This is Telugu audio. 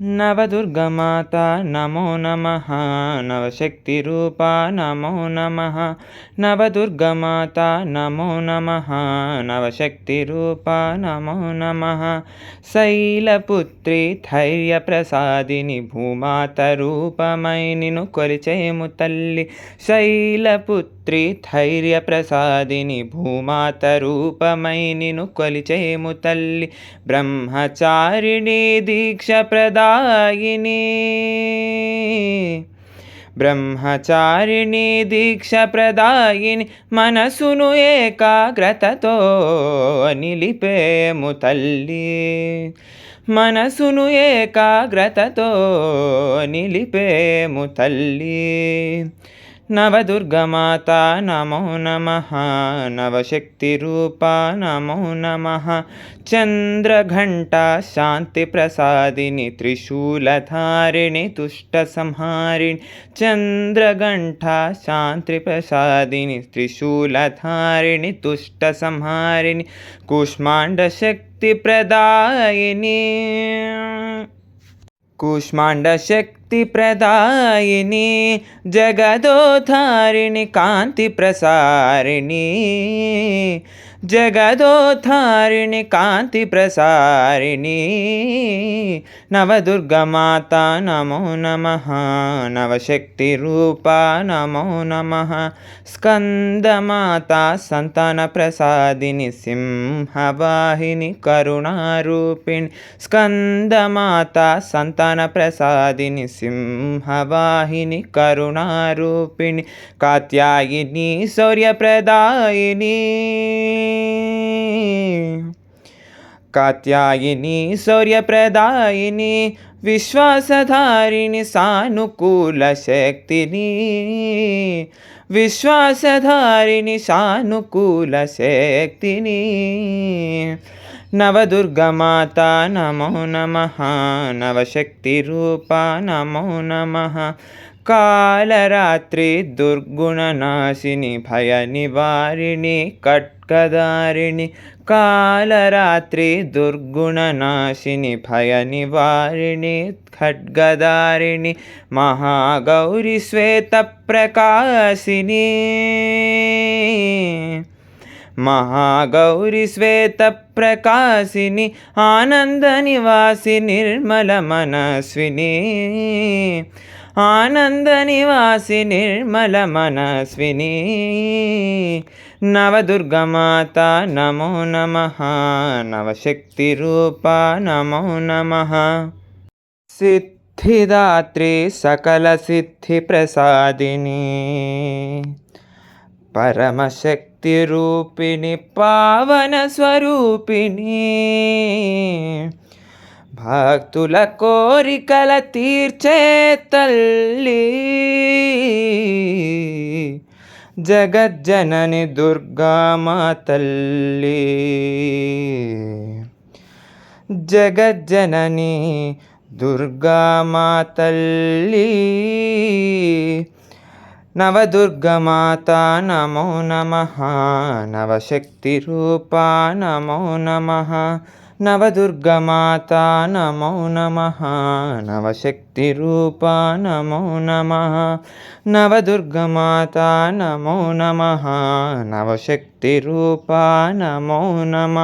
నవదుర్గమాత నమో నమ నవశక్తిరూప నమో నమ నవదుర్గమాత నమో నమ నవశక్తిరూప నమో నమ శైలపుత్రి ధైర్యప్రసాదిని భూమాత రూపమై నిను కొలిచేము తల్లి శైలపుత్రి ధైర్యప్రసాదిని భూమాత రూపమై నిను కొలిచేము తల్లి బ్రహ్మచారిణి దీక్ష ప్రదాయిని బ్రహ్మచారిణి దీక్ష ప్రదాయిని మనసును ఏకాగ్రతతో నిలిపేము తల్లి. మనసును ఏకాగ్రతతో నిలిపేము తల్లి. नवदुर्गमाता नमो नमः नवशक्तिरूपा नमो नमः। चन्द्रघण्टा शान्तिप्रसादिनि त्रिशूलधारिणि तुष्टसंहारिणि। चन्द्रघण्टा शान्तिप्रसादिनि त्रिशूलधारिणि तुष्टसंहारिणि। कूष्माण्डशक्तिप्रदायिनी। कूष्माण्डशक्ति కూష్మాండశక్తిప్రదాయిని జగదోధారిణి కాంతి ప్రసారిణి జగదోధారిణి కాంతి ప్రసారిణి నవదుర్గమాత నమో నమ. నవశక్తి రూప నమో నమ. స్కందమాత సంతాన ప్రసాదిని సింహవాహిని కరుణారూపిణి. స్కందమాత సంతానప్రసాదిని సింహవాహిని सिंहवाहिनी करुणारूपिणी कात्यायिनी सौर्यप्रदायिनी कात्यायिनी सौर्यप्रदायिनी विश्वासधारिणि सानुकूलशक्तिनी। विश्वासधारिणि सानुकूलशक्तिनी। నవదుర్గమాత నమో నమ నవశక్తిరూప నమో నమ కాలరాత్రి దుర్గుణనాశిని భయ నివారిణి కట్కదారిణి కాలరాత్రి దుర్గుణనాశిని భయ నివారిణి ఖడ్గదారిణి మహాగౌరి శ్వేత ప్రకాశిని మహాగౌరి శ్వేత ప్రకాశిని ఆనంద నివాసి నిర్మల మనస్విని. ఆనంద నివాసి నిర్మల మనస్విని. నవదుర్గమాత నమో నమ నవశక్తి రూప నమో నమ. సిద్ధిదాత్రి సకల సిద్ధి ప్రసాదిని పరమశక్తి రూపిణి పావన స్వరూపిణి. భక్తుల కోరికల తీర్చే తల్లి. జగజ్జనని దుర్గామా తల్లి. జగజ్జనని దుర్గామా తల్లి. నవదుర్గమాత నమో నమ నవశక్తిరూప నమో నమ నవదుర్గమాత నమో నమ నవశక్తిరూప నమో నమ నవదుర్గమాత నమో నమ నవశక్తిరూప నమో నమ.